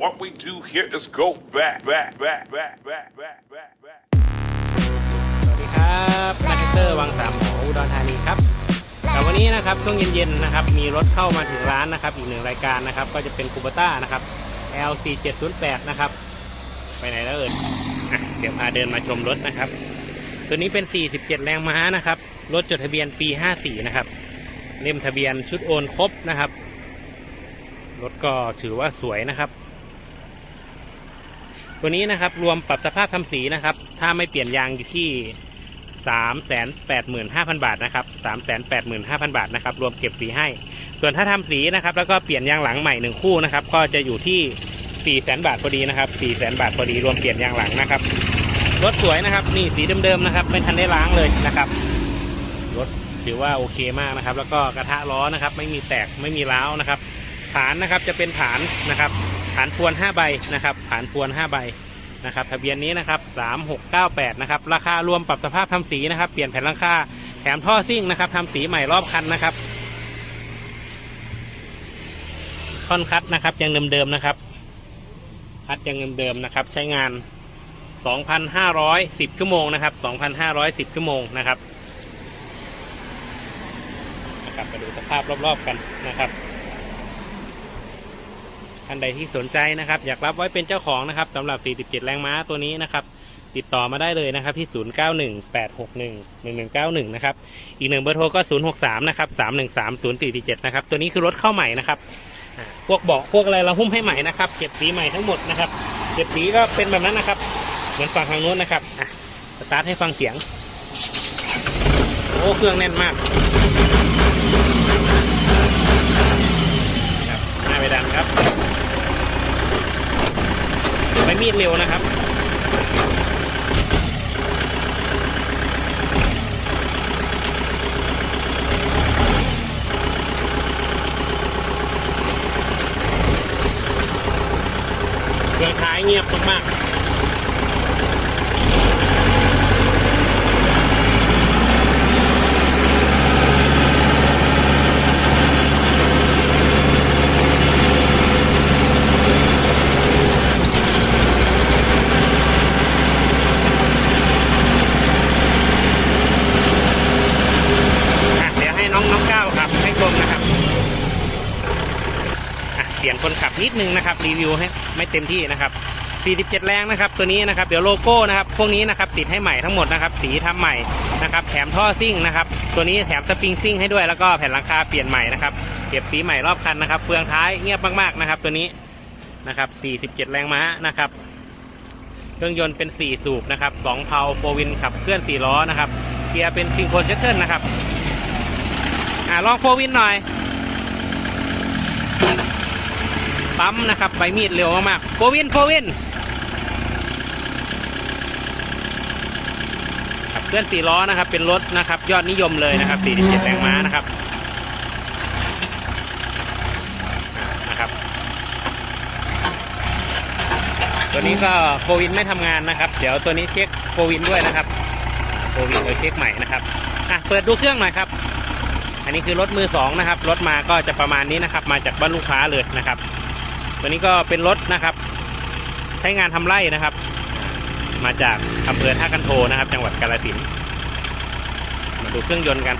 What we do here is go back, back, back, back, back, back, back, back. สวัสดีครับนักเตอร์วังสามหมออุดรธานีครับแต่วันนี้นะครับช่วงเย็นๆนะครับมีรถเข้ามาถึงร้านนะครับ อีกหนึ่งรายการนะครับ ก็จะเป็นคูเบต้านะครับ L4708 นะครับ ไปไหนแล้วเอ่ยอะเดี๋ยวพาเดินมาชมรถนะครับ ตัวนี้เป็น 47 แรงม้านะครับ รถจดทะเบียนปี 54 นะครับ เล่มทะเบียนชุดโอนครบนะครับ รถก็ถือว่าสวยนะครับ ตัวนี้นะครับรวมปรับสภาพทำสีนะครับ ถ้าไม่เปลี่ยนยางอยู่ที่385,000บาทนะครับ385,000บาทนะครับรวมเก็บสีให้ ส่วนถ้าทำสีนะครับ แล้วก็เปลี่ยนยางหลังใหม่หนึ่งคู่นะครับ ก็จะอยู่ที่400,000บาทพอดีนะครับ400,000บาทพอดีรวมเปลี่ยนยางหลังนะครับรถสวยนะครับ นี่สีเดิมๆนะครับไม่ทันได้ล้างเลยนะครับรถถือว่าโอเคมากนะครับ แล้วก็กระทะล้อนะครับ ไม่มีแตกไม่มีร้าวนะครับ ฐานนะครับจะเป็นฐานนะครับ ฐานพวน5ใบนะครับฐานพวน5ใบนะครับทะเบียนนี้นะครับ3698นะครับราคารวมปรับสภาพทำสีนะครับ เปลี่ยนแผ่นหลังคาแถมท่อซิ่งนะครับทำสีใหม่รอบคันนะครับท่อนคัดนะครับยังเดิมๆนะครับ คัดยังเดิมๆนะครับ ใช้งาน 2,510 ชั่วโมงนะครับ 2,510 ชั่วโมงนะครับนะครับมาดูสภาพรอบๆกันนะครับ ท่านใดที่สนใจนะครับ อยากรับไว้เป็นเจ้าของนะครับสำหรับ 47 แรงม้าตัวนี้นะครับ ติดต่อมาได้เลยนะครับที่ 0918611191 นะครับ อีกหนึ่งเบอร์โทรก็ 063 นะครับ 3130447 นะครับ ตัวนี้คือรถเข้าใหม่นะครับ พวกเบาะพวกอะไรเราหุ้มให้ใหม่นะครับ เก็บสีใหม่ทั้งหมดนะครับ เก็บสีก็เป็นแบบนั้นนะครับ เหมือนฝั่งทางโน้นนะครับอะสตาร์ทให้ฟังเสียง โอ้เครื่องแน่นมาก ม่มีดเร็วนะครับ เครื่องท้ายเงียบมากๆอะเดี๋ยวให้น้องน้องก้าวครับ ให้ชมนะครับอะเปลี่ยน คนขับนิดนึงนะครับรีวิวให้ไม่เต็มที่นะครับ47 แรงนะครับตัวนี้นะครับเดี๋ยวโลโก้นะครับพวกนี้นะครับติดให้ใหม่ทั้งหมดนะครับสีทำใหม่นะครับแถมท่อซิ่งนะครับตัวนี้แถมสปริงซิ่งให้ด้วยแล้วก็แผ่นหลังคาเปลี่ยนใหม่นะครับเก็บสีใหม่รอบคันนะครับเฟืองท้ายเงียบมากๆนะครับตัวนี้นะครับ47 แรงม้านะครับเครื่องยนต์เป็น 4 สูบนะครับ2เพาโฟวินขับเคลื่อน 4 ล้อนะครับเกียร์เป็นซิงโครนเชตเทิลนะครับอ่าลองโฟวินหน่อย ปั๊มนะครับใบมีดเร็วมากๆโฟวินโฟวินขับเคลื่อน4ล้อนะครับ เป็นรถนะครับ ยอดนิยมเลยนะครับ47แรงม้านะครับนะครับตัวนี้ก็โฟวินไม่ทำงานนะครับ เดี๋ยวตัวนี้เช็คโฟวินด้วยนะครับโฟวินเดี๋ยวเช็คใหม่นะครับอะเปิดดูเครื่องหน่อยครับ อันนี้คือรถมือสองนะครับ รถมาก็จะประมาณนี้นะครับ มาจากบ้านลูกค้าเลยนะครับ ตัวนี้ก็เป็นรถนะครับ ใช้งานทำไร่นะครับ มาจากอำเภอท่ากันโทนะครับ จังหวัดกาฬสินธุ์มาดูเครื่องยนต์กัน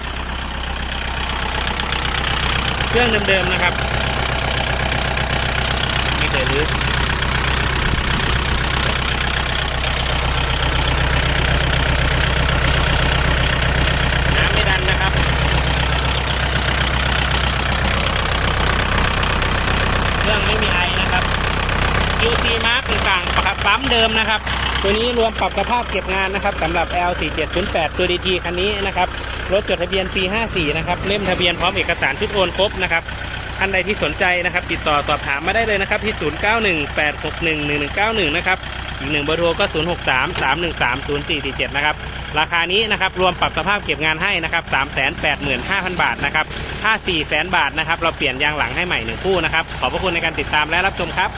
เครื่องเดิมๆนะครับ ไม่เคยรื้อน้ำไม่ดันนะครับ เครื่องไม่มีไอนะครับ QC Mark ต่างๆปั๊มเดิมนะครับ ตัวนี้รวมปรับสภาพเก็บงานนะครับสำหรับ L4708 ตัว DT คันนี้นะครับ รถจดทะเบียนปี 54 นะครับ เล่มทะเบียนพร้อมเอกสารชุดโอนครบนะครับท่านใดที่สนใจนะครับ ติดต่อสอบถามมาได้เลยนะครับ ที่ 0918611191 นะครับ อีกหนึ่งเบอร์โทรก็ 0633130447 นะครับ ราคานี้นะครับ รวมปรับสภาพเก็บงานให้นะครับ 385,000 บาทนะครับถ้า400,000 บาทนะครับ เราเปลี่ยนยางหลังให้ใหม่หนึ่งคู่นะครับ ขอบพระคุณในการติดตามและรับชมครับ